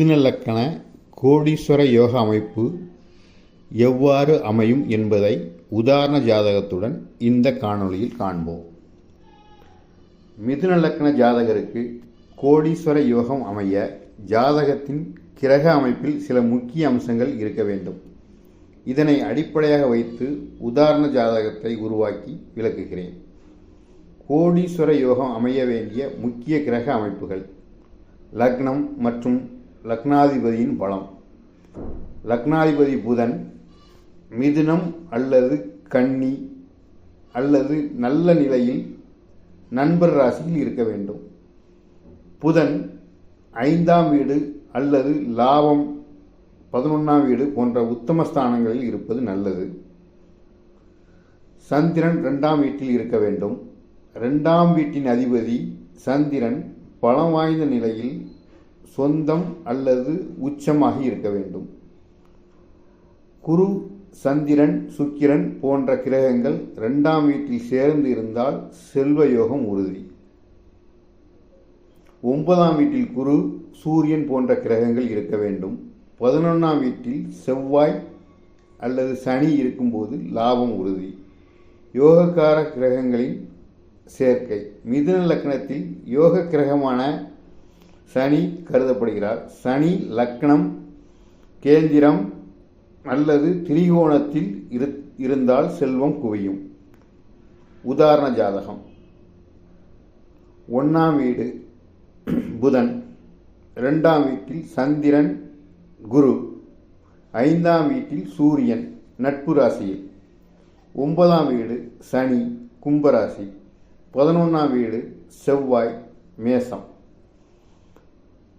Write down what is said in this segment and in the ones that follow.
மிதுனலக்கண கோடீஸ்வர யோக அமைப்பு எவ்வாறு அமையும் என்பதை உதாரண ஜாதகத்துடன் இந்த காணொளியில் காண்போம். மிதுநலக்கண ஜாதகருக்கு கோடீஸ்வர யோகம் அமைய ஜாதகத்தின் கிரக அமைப்பில் சில முக்கிய அம்சங்கள் இருக்க வேண்டும். இதனை அடிப்படையாக வைத்து உதாரண ஜாதகத்தை உருவாக்கி விளக்குகிறேன். கோடீஸ்வர யோகம் அமைய வேண்டிய முக்கிய கிரக அமைப்புகள் லக்னம் மற்றும் லக்னாதிபதியின் பலம். லக்னாதிபதி புதன் மிதுனம் அல்லது கன்னி அல்லது நல்ல நிலையில் நண்பர் ராசியில் இருக்க வேண்டும். புதன் ஐந்தாம் வீடு அல்லது லாபம் பதினொன்றாம் வீடு போன்ற உத்தம ஸ்தானங்களில் இருப்பது நல்லது. சந்திரன் ரெண்டாம் வீட்டில் இருக்க வேண்டும். ரெண்டாம் வீட்டின் அதிபதி சந்திரன் பலம் வாய்ந்த நிலையில் சொந்தம் அல்லது உச்சமாக இருக்க வேண்டும். குரு சந்திரன் சுக்கிரன் போன்ற கிரகங்கள் இரண்டாம் வீட்டில் சேர்ந்து இருந்தால் செல்வ யோகம் உறுதி. ஒன்பதாம் வீட்டில் குரு சூரியன் போன்ற கிரகங்கள் இருக்க வேண்டும். பதினொன்றாம் வீட்டில் செவ்வாய் அல்லது சனி இருக்கும்போது லாபம் உறுதி. யோகக்கார கிரகங்களின் சேர்க்கை. மிதுன லக்னத்தில் யோக கிரகமான சனி கருதப்படுகிறார். சனி லக்னம் கேந்திரம் அல்லது திரிகோணத்தில் இரு இருந்தால் செல்வம் குவியும். உதாரண ஜாதகம். ஒன்றாம் வீடு புதன். ரெண்டாம் வீட்டில் சந்திரன் குரு. ஐந்தாம் வீட்டில் சூரியன் நட்பு ராசியில். ஒன்பதாம் வீடு சனி கும்பராசி. பதினொன்றாம் வீடு செவ்வாய் மேசம்.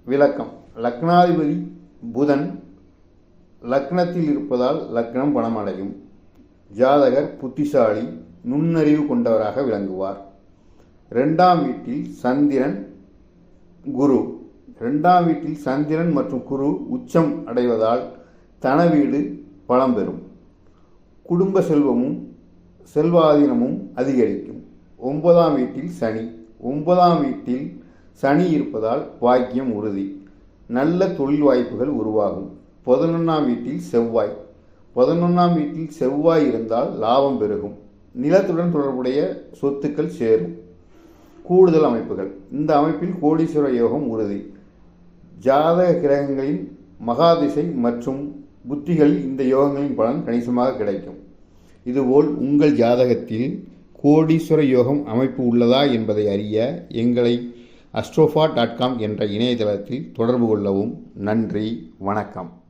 விளக்கம். லக்னாதிபதி புதன் லக்னத்தில் இருப்பதால் லக்னம் பணமடையும். ஜாதகர் புத்திசாலி நுண்ணறிவு கொண்டவராக விளங்குவார். ரெண்டாம் வீட்டில் சந்திரன் குரு. ரெண்டாம் வீட்டில் சந்திரன் மற்றும் குரு உச்சம் அடைவதால் தன வீடு பலம் பெறும். குடும்ப செல்வமும் செல்வாதீனமும் அதிகரிக்கும். ஒன்பதாம் வீட்டில் சனி. ஒன்பதாம் வீட்டில் சனி இருப்பதால் பாக்கியம் உறுதி. நல்ல தொழில் வாய்ப்புகள் உருவாகும். பதினொன்றாம் வீட்டில் செவ்வாய். பதினொன்றாம் வீட்டில் செவ்வாய் இருந்தால் லாபம் பெருகும். நிலத்துடன் தொடர்புடைய சொத்துக்கள் சேரும். கூடுதல் அமைப்புகள். இந்த அமைப்பில் கோடீஸ்வர யோகம் உறுதி. ஜாதக கிரகங்களின் மகாதிசை மற்றும் புத்திகளில் இந்த யோகங்களின் பலன் கணிசமாக கிடைக்கும். இதுபோல் உங்கள் ஜாதகத்தில் கோடீஸ்வர யோகம் அமைப்பு உள்ளதா என்பதை அறிய எங்களை அஸ்ட்ரோஃபா டாட் காம் என்ற இணையதளத்தில் தொடர்பு கொள்ளவும். நன்றி வணக்கம்.